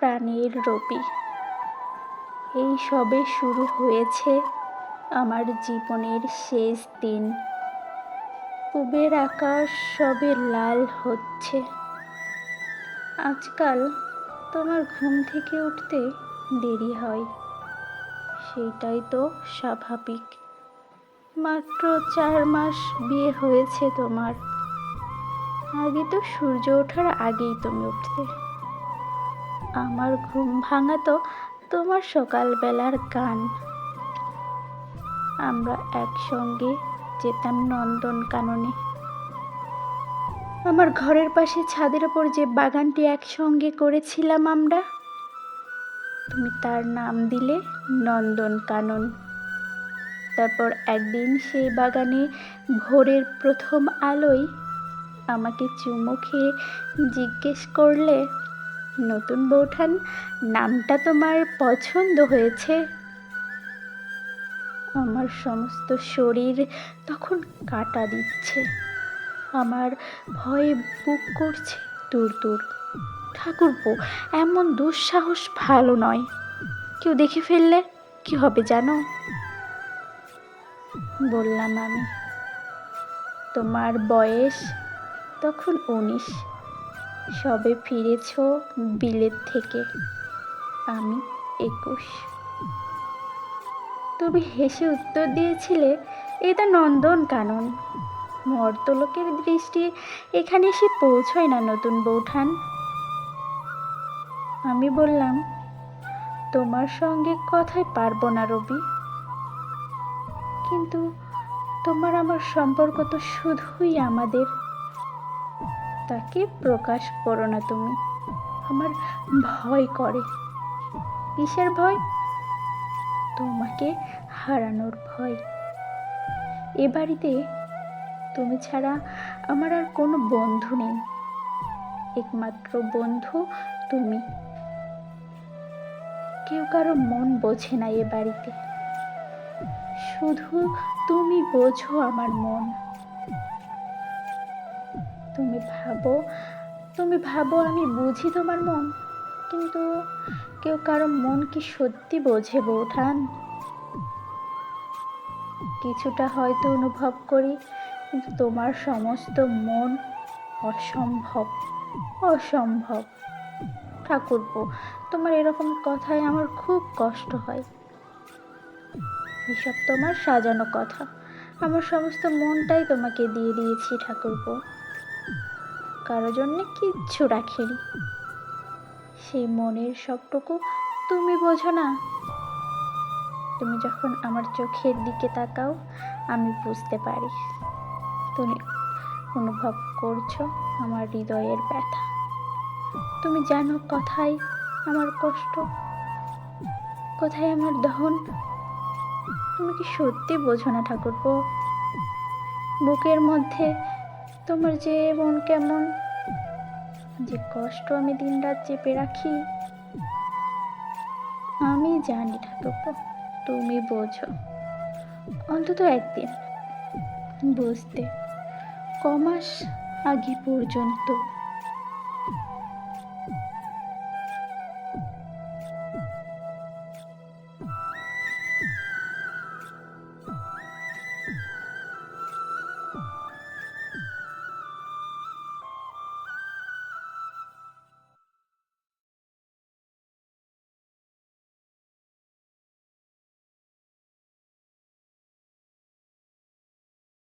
প্রাণের রবি। এই সবে শুরু হয়েছে আমার জীবনের শেষ দিন। পুবের আকাশ সবে লাল হচ্ছে। আজকাল তোমার ঘুম থেকে উঠতে দেরি হয়। সেটাই তো স্বাভাবিক। মাত্র চার মাস বিয়ে হয়েছে তোমার। আগে তো সূর্য ওঠার আগেই তুমি উঠতে। আমার ঘুম ভাঙা তো তোমার সকালবেলার গান। আমরা একসঙ্গে যেতাম নন্দন কাননে। আমার ঘরের পাশে ছাদের ওপর যে বাগানটি একসঙ্গে করেছিলাম আমরা, তুমি তার নাম দিলে নন্দন কানন। তারপর একদিন সেই বাগানে ভোরের প্রথম আলোয় আমাকে চুমু খেয়ে জিজ্ঞেস করলে নতুন বৌঠান নামটা তোমার পছন্দ হয়েছে? আমার সমস্ত শরীর তখন কাটা দিচ্ছে। আমার ভয়ে বুক করছে। দূর দূর। ঠাকুরপো, এমন দুঃসাহস ভালো নয়। কেউ দেখে ফেললে কি হবে জানো? বললাম আমি। তোমার বয়স তখন উনিশ। সবে ফিরেছ বিলেত থেকে। আমি একুশ। তুমি হেসে উত্তর দিয়েছিলে এটা নন্দন কানন। মর্তলোকের দৃষ্টি, এখানে এসে পৌঁছয় না নতুন বৌঠান। আমি বললাম, তোমার সঙ্গে কথায় পারব না রবি। কিন্তু তোমার আমার সম্পর্ক তো শুধুই আমাদের। তাকে প্রকাশ করো না তুমি। আমার ভয় করে। কিসের ভয়? তোমাকে হারানোর ভয়। এ বাড়িতে তুমি ছাড়া আমার আর কোনো বন্ধু নেই। একমাত্র বন্ধু তুমি। কেউ কারও মন বোঝে না এ বাড়িতে। শুধু তুমি বোঝো আমার মন। তুমি ভাবো তুমি ভাবো আমি বুঝি তোমার মন, কিন্তু কেউ কারও মন কি সত্যি বোঝে বৌঠান কিছুটা হয়তো অনুভব করি, কিন্তু তোমার সমস্ত মন অসম্ভব অসম্ভব। ঠাকুরপো, তোমার এরকম কথায় আমার খুব কষ্ট হয়। এসব তোমার সাজানো কথা, আমার সমস্ত মনটাই তোমাকে দিয়ে দিয়েছি ঠাকুরপো। কারও জন্যে কিচ্ছু রাখিনি। সেই মনের সবটুকু তুমি বোঝো না। তুমি যখন আমার চোখের দিকে তাকাও, আমি বুঝতে পারি। তুমি অনুভব করছ আমার হৃদয়ের ব্যথা। তুমি জানো কথায় আমার কষ্ট? কোথায় আমার দহন? তুমি কি সত্যি বোঝো না ঠাকুরপো? বুকের মধ্যে তোমার যে মন কেমন? যে কষ্ট আমি দিন রাত চেপে রাখি, আমি জানি ঠাকুরপো তুমি বোঝো। অন্তত একদিন, বুঝতে, কমাস আগে পর্যন্ত।